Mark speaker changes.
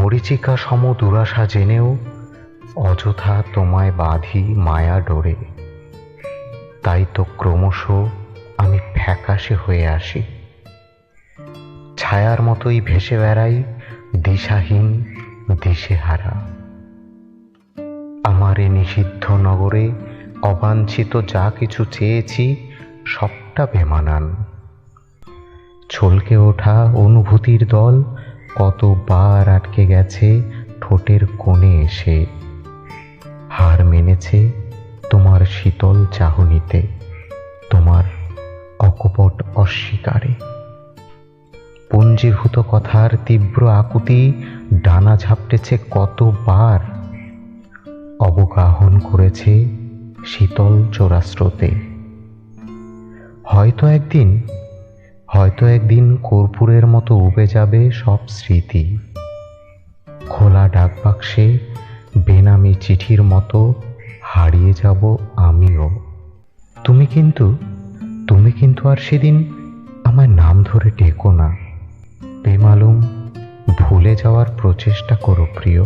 Speaker 1: মরিচিকা সম দুরাশা জেনেও অযথা তোমায় বাঁধি মায়া ডোরে। তাই তো ক্রমশ আমি ফ্যাকাশে হয়ে আসি। ছায়ার মতোই ভেসে বেড়াই দিশাহীন দিশেহারা। আমার এ নিষিদ্ধ নগরে অবাঞ্ছিত যা কিছু চেয়েছি সবটা বেমানান। ছলকে ওঠা অনুভূতির দল কতবার আটকে গেছে ঠোঁটের কোণে এসে। হার মেনেছে তোমার শীতল চাহনিতে, তোমার অকপট অস্বীকারে। পঞ্জীভূত কথার তীব্র আকুতি ডানা ঝাপটেছে কতবার। অবগাহন করেছে শীতল চোরাস্রোতে। হয়তো একদিন হয়তো একদিন কর্পূরের মতো উবে যাবে সব স্মৃতি। খোলা ডাকবাক্সে বেনামি চিঠির মতো হারিয়ে যাব আমিও। তুমি কিন্তু তুমি কিন্তু আর সেদিন আমার নাম ধরে ডেকো না। বেমালুম, ভুলে যাওয়ার প্রচেষ্টা করো প্রিয়।